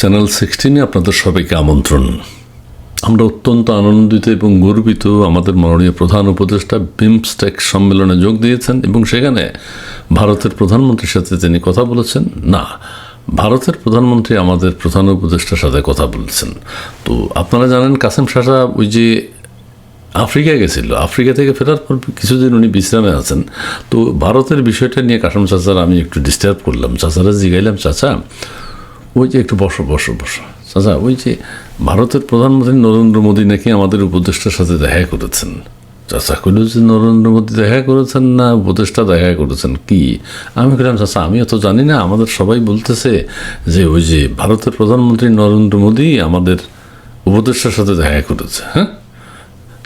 Channel সিক্সটিনে আপনাদের সবাইকে আমন্ত্রণ। আমরা অত্যন্ত আনন্দিত এবং গর্বিত আমাদের মাননীয় প্রধান উপদেষ্টা বিমস্টেক সম্মেলনে যোগ দিয়েছেন এবং সেখানে ভারতের প্রধানমন্ত্রীর সাথে তিনি কথা বলেছেন। না, ভারতের প্রধানমন্ত্রী আমাদের প্রধান উপদেষ্টার সাথে কথা বলছেন। তো আপনারা জানেন, কাসেম শাহরা ওই যে আফ্রিকা গেছিল। আফ্রিকা থেকে ফেরার পর কিছুদিন উনি বিশ্রামে আছেন। তো ভারতের বিষয়টা নিয়ে কাসম চাচার আমি একটু ডিস্টার্ব করলাম। চাচারা জিগাইলাম, চাচা ওই যে একটু বসো বসো বসো। চাচা, ওই যে ভারতের প্রধানমন্ত্রী নরেন্দ্র মোদী নাকি আমাদের উপদেষ্টার সাথে দেখা করেছেন। চাচা কইল যে নরেন্দ্র মোদী দেখা করেছেন না, উপদেষ্টা দেখা করেছেন, কি? আমি বললাম চাচা আমি অত জানি না, আমাদের সবাই বলতেছে যে ওই যে ভারতের প্রধানমন্ত্রী নরেন্দ্র মোদী আমাদের উপদেষ্টার সাথে দেখা করেছে। হ্যাঁ?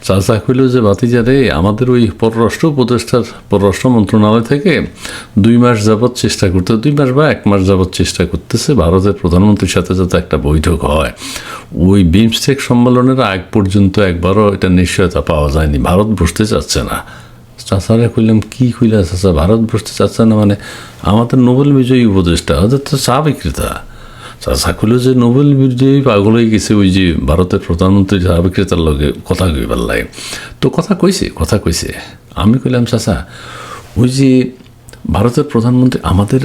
চাচা কইল যে বাতিজারে আমাদের ওই পররাষ্ট্র উপদেষ্টার পররাষ্ট্র মন্ত্রণালয় থেকে দুই মাস যাবৎ চেষ্টা করতে, দুই মাস বা এক মাস যাবৎ চেষ্টা করতেছে ভারতের প্রধানমন্ত্রীর সাথে যাতে একটা বৈঠক হয়। ওই বিমস্টেক সম্মেলনের আগ পর্যন্ত একবারও এটা নিশ্চয়তা পাওয়া যায়নি। ভারত বসতে চাচ্ছে না। চাচারা কইলাম, কি কইলা চাচা? ভারত বসতে চাচ্ছে না মানে আমাদের নোবেল বিজয়ী উপদেষ্টা, ওদের তো চা বিক্রেতা। চাচা কইল যে নোবেল বিজয়ী পাগল হয়ে গেছে ওই যে ভারতের প্রধানমন্ত্রী চা বিক্রেতার লগে কথা কইবার লাগে তো কথা কইছে কথা কইছে। আমি কইলাম, চাচা, ওই যে ভারতের প্রধানমন্ত্রী, আমাদের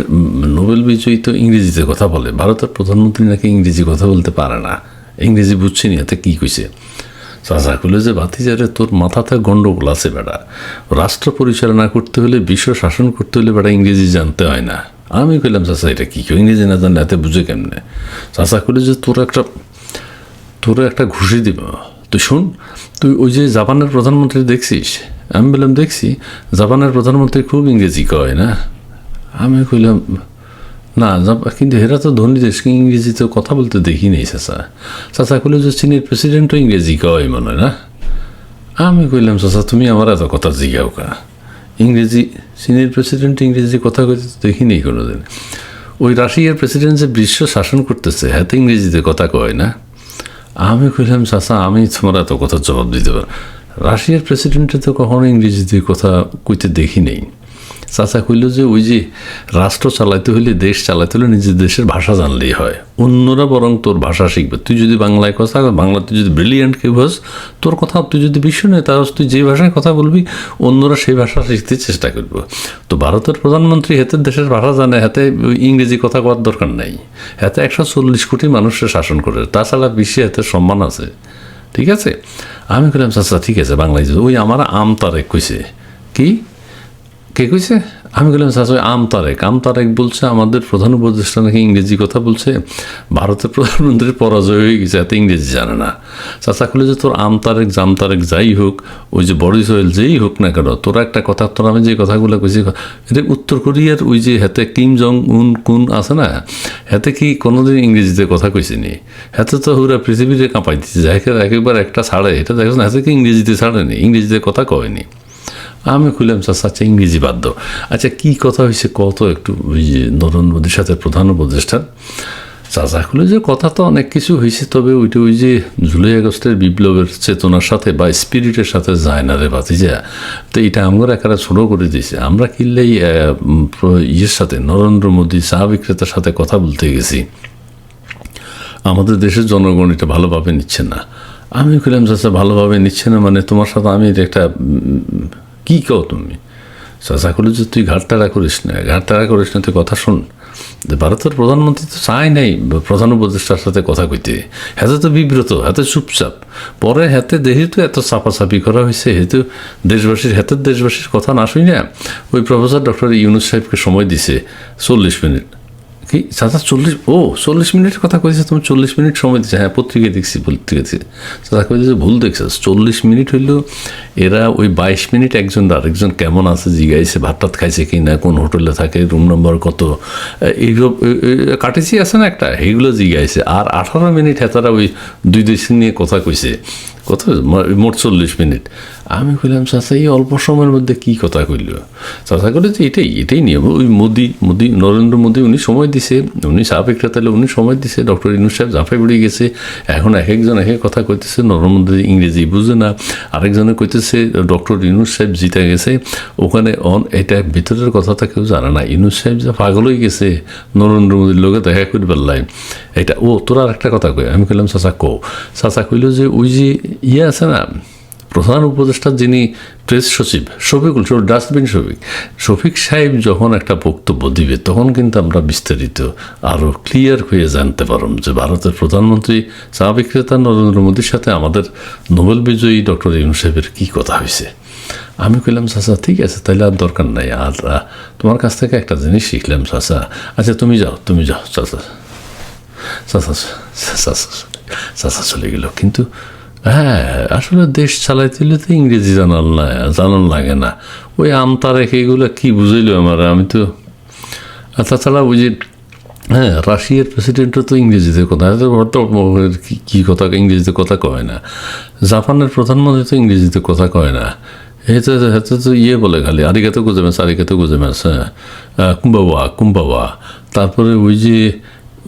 নোবেল বিজয়ী তো ইংরেজিতে কথা বলে, ভারতের প্রধানমন্ত্রী নাকি ইংরেজি কথা বলতে পারে না? ইংরেজি বুঝছে নি, এতে কী কইছে? চাচা কইল যে ভাতিজারে তোর মাথাতে গন্ডগোল আছে বেড়া। রাষ্ট্র পরিচালনা করতে হলে বিশ্ব শাসন করতে হলে বেটা ইংরেজি জানতে হয় না। আমি কইলাম, চাচা, এটা কী কেউ ইংরেজি না জানলে এতে বুঝে কেমনে? চাচা কইল যে, তোর একটা তোর একটা ঘুষি দিব। তুই শোন, তুই ওই যে জাপানের প্রধানমন্ত্রী দেখছিস? আমি বললাম, দেখছি। জাপানের প্রধানমন্ত্রী খুব ইংরেজি কয় না? আমি কইলাম না কিন্তু হেরা তো ধনী দেশ কি ইংরেজিতে কথা বলতে দেখি নেই, চাচা। চাচা কইল যে চীনের প্রেসিডেন্টও ইংরেজি কয়, মনে না? আমি কইলাম, চাচা, তুমি আমার এত কথা জিগাও কা? ইংরেজি, চীনের প্রেসিডেন্ট ইংরেজি কথা কইতে দেখি নেই কোনোদিন। ওই রাশিয়ার প্রেসিডেন্ট যে বিশ্ব শাসন করতেছে হ্যাঁ তো ইংরেজিতে কথা কয় না? আমি কইলাম, চাচা, আমি তোমার এত কথার জবাব দিতে পারো রাশিয়ার প্রেসিডেন্টে তো কখনো ইংরেজিতে কথা কইতে দেখি নেই। চাচা কইল যে, ওই যে রাষ্ট্র চালাইতে হলে দেশ চালাইতে হলে নিজের দেশের ভাষা জানলেই হয়। অন্যরা বরং তোর ভাষা শিখবে। তুই যদি বাংলায় কথা বাংলা তুই যদি ব্রিলিয়েন্ট কেউ হস, তোর কথা তুই যদি বিশ্ব নেতা হস, তুই যে ভাষায় কথা বলবি, অন্যরা সেই ভাষা শিখতে চেষ্টা করব। তো ভারতের প্রধানমন্ত্রী হাতের দেশের ভাষা জানে, হাতে ইংরেজি কথা কওয়ার দরকার নেই। হাতে একশো চল্লিশ কোটি মানুষের শাসন করে। তাছাড়া বিশ্বে হাতে সম্মান আছে। ঠিক আছে? আমি কইলাম, চাচা, ঠিক আছে, বাংলায় ওই আমার আম তারেক কইছে, কি? কে কইছে? আমি বললাম ওই আম তারেক। আম তারেক বলছে, আমাদের প্রধান উপদেষ্টা নাকি ইংরেজি কথা বলছে। ভারতের প্রধানমন্ত্রীর পরাজয় হয়ে গেছে, এত ইংরেজি জানে না। চাচা খুলে যে, তোর আম তারেক, জাম তারেক যাই হোক, ওই যে বরিস ওয়েল যেই হোক না কেন, তোরা একটা কথা, তোর আমি যে কথাগুলো কইছি, এটা উত্তর কোরিয়ার ওই যে হাতে কিম জং উন কুন আছে না, হাতে কি কোনোদিন ইংরেজিতে কথা কইছিনি? হাতে তো হুরা পৃথিবীতে কাঁপাই দিচ্ছে একেবারে একটা ছাড়ে, এটা দেখো না, হাতে কি ইংরেজিতে ছাড়েনি, ইংরেজিতে কথা কয়নি? আমি খুললাম চাচা আচ্ছা ইংরেজি দাও আচ্ছা কী কথা হয়েছে কত একটু নরেন্দ্র মোদীর সাথে প্রধান উপদেষ্টার চাচা খুলে যে কথা তো অনেক কিছু হয়েছে, তবে ওইটা ওই যে জুলাই আগস্টের বিপ্লবের চেতনার সাথে বা স্পিরিটের সাথে যায় না রে বাতিজা তো এটা আমরা একারা ছোটো করে দিয়েছে। আমরা কিনলেই ইয়ের সাথে, নরেন্দ্র মোদী চা বিক্রেতার সাথে কথা বলতে গেছি। আমাদের দেশের জনগণ এটা ভালোভাবে নিচ্ছে না। আমি কইলাম চাচা ভালোভাবে নিচ্ছে না মানে তোমার সাথে আমি একটা কি কও তুমি? চাচা করলে যে তুই ঘাটতাড়া করিস না ঘাটতাড়া করিস না, তুই কথা শোন। যে ভারতের প্রধানমন্ত্রী তো চাই নাই, প্রধান উপদেষ্টার সাথে কথা কইতে। হাতে তো বিব্রত, হাতে চুপচাপ। পরে হাতে তো এত চাপাচাপি করা হয়েছে হেতু দেশবাসীর হাতের দেশবাসীর কথা না শুই না ওই প্রফেসর ডক্টর ইউনুস সাহেবকে সময় দিছে চল্লিশ মিনিট। কি? চাচা চল্লিশ ও, চল্লিশ মিনিটের কথা কইছে, তুমি চল্লিশ মিনিট সময় দিচ্ছে হ্যাঁ পত্রিকায় দেখছি পত্রিকাতে চাচা কইছে ভুল দেখছিস চল্লিশ মিনিট হইল এরা ওই বাইশ মিনিট একজন আরেকজন কেমন আছে, জিগাইছে, ভাত টাত খাইছে কি না, কোন হোটেলে থাকে, রুম নম্বর কত। এইসব কাটেছি আছে না একটা? এইগুলো জিগাইছে। আর আঠারো মিনিট হেতারা ওই দুই দেশ নিয়ে কথা কইছে। কত? মোট চল্লিশ মিনিট। আমি কইলাম, চাচা, এই অল্প সময়ের মধ্যে কি কথা কইল? চাচা করে যে এটাই এটাই নিয়ম। ওই মোদি মোদি, নরেন্দ্র মোদি, উনি সময় দিছে। উনি চা বিক্রেতা হলে উনি সময় দিছে। ডক্টর ইনু সাহেব জাফে বেড়ে গেছে। এখন এক একজন এক এক কথা কইতেছে। নরেন্দ্র মোদি ইংরেজি বুঝে না। আরেকজনে কইতেছে, ডক্টর ইনুস সাহেব জিতে গেছে। ওখানে অন, এটা ভিতরের কথাটা কেউ জানে না। ইনুস সাহেব যে পাগল হয়ে গেছে, নরেন্দ্র মোদীর লোকে দেখা করি পারলাই এটা, ও, তোর আর একটা কথা কই আমি কইলাম, চাচা কো চাচা কইল যে, ওই যে ইয়ে আছে না, প্রধান উপদেষ্টা যিনি প্রেস সচিব, শফিকুল শফিক ডাস্টবিন শফিক শফিক সাহেব যখন একটা বক্তব্য দিবে, তখন কিন্তু আমরা বিস্তারিত আরও ক্লিয়ার হয়ে জানতে পারব যে ভারতের প্রধানমন্ত্রী, চা বিক্রেতা নরেন্দ্র মোদীর সাথে আমাদের নোবেল বিজয়ী ডক্টর ইউনুস সাহেবের কী কথা হয়েছে? আমি কইলাম, চাচা, ঠিক আছে তাহলে আর দরকার নাই। আর তোমার কাছ থেকে একটা জিনিস শিখলাম, চাচা। আচ্ছা তুমি যাও তুমি যাও, চাচা। চাচা চাচা চাচা চলে গেল। কিন্তু হ্যাঁ আসলে দেশ চালাইতে হলে তো ইংরেজি জানাল না জানান লাগে না। ওই আমতা রেখে এগুলো কী বুঝাইলো আমার? আমি তো আর তাছাড়া ওই যে হ্যাঁ রাশিয়ার প্রেসিডেন্টও তো ইংরেজিতে কথা কি- কথা ইংরেজিতে কথা কয় না। জাপানের প্রধানমন্ত্রী তো ইংরেজিতে কথা কয় না। এতে তো ইয়ে বলে খালি আরিগাতে গুজেমাস আরিগাতে গুজেমাস হ্যাঁ। আহ, কুম্বাওয়া কুম্বাওয়া। তারপরে ওই যে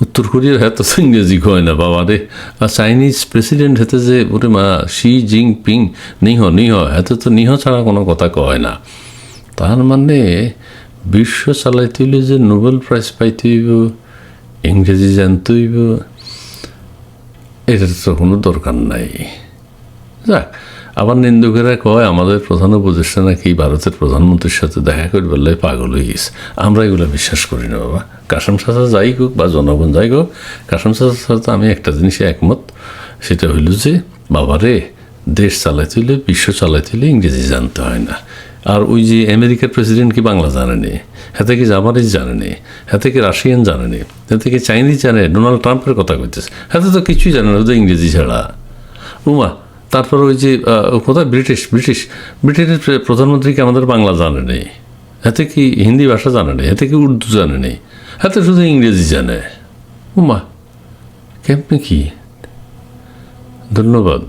উত্তর কোরিয়ার হাতে তো ইংরেজি কয় না, বাবা রে। আর চাইনিজ প্রেসিডেন্ট হাতে যে, ওরে মা, শি জিং পিং নিহ নিহ হাতে তো নিহ ছাড়া কোনো কথা কয় না। তার মানে বিশ্ব চালাইতে হইলে যে নোবেল প্রাইজ পাইতে হইব, ইংরেজি জানতে হইব, এটার তো কোনো দরকার নাই। যাক আবার নিন্দুকেরা কয়, আমাদের প্রধান উপদেষ্টা নাকি ভারতের প্রধানমন্ত্রীর সাথে দেখা করে বললে পাগল হয়ে গেছে। আমরা এগুলো বিশ্বাস করি না, বাবা। কাসম সাথা যাই হোক বা জনগণ যাই হোক, কাসম সাথার সাথে আমি একটা জিনিসে একমত। সেটা হইল যে, বাবারে, দেশ চালাইতে হইলে, বিশ্ব চালাইতে হইলে ইংরেজি জানতে হয় না। আর ওই যে আমেরিকার প্রেসিডেন্ট কি বাংলা জানেনি হাতে কি জাপানিজ জানেনি হাতে কি রাশিয়ান জানেনি হাতে কি চাইনিজ জানে ডোনাল্ড ট্রাম্পের কথা কইতেছে। হাতে তো কিছুই জানে না ওদের ইংরেজি ছাড়া। উমা তারপর ওই যে কোথায়? British British. ব্রিটিশের প্রধানমন্ত্রীকে আমাদের বাংলা জানে নেই এতে কি হিন্দি ভাষা জানে নেই এতে কি উর্দু জানে নেই এতে শুধু ইংরেজি জানে। উমা, কেমনি কি? ধন্যবাদ।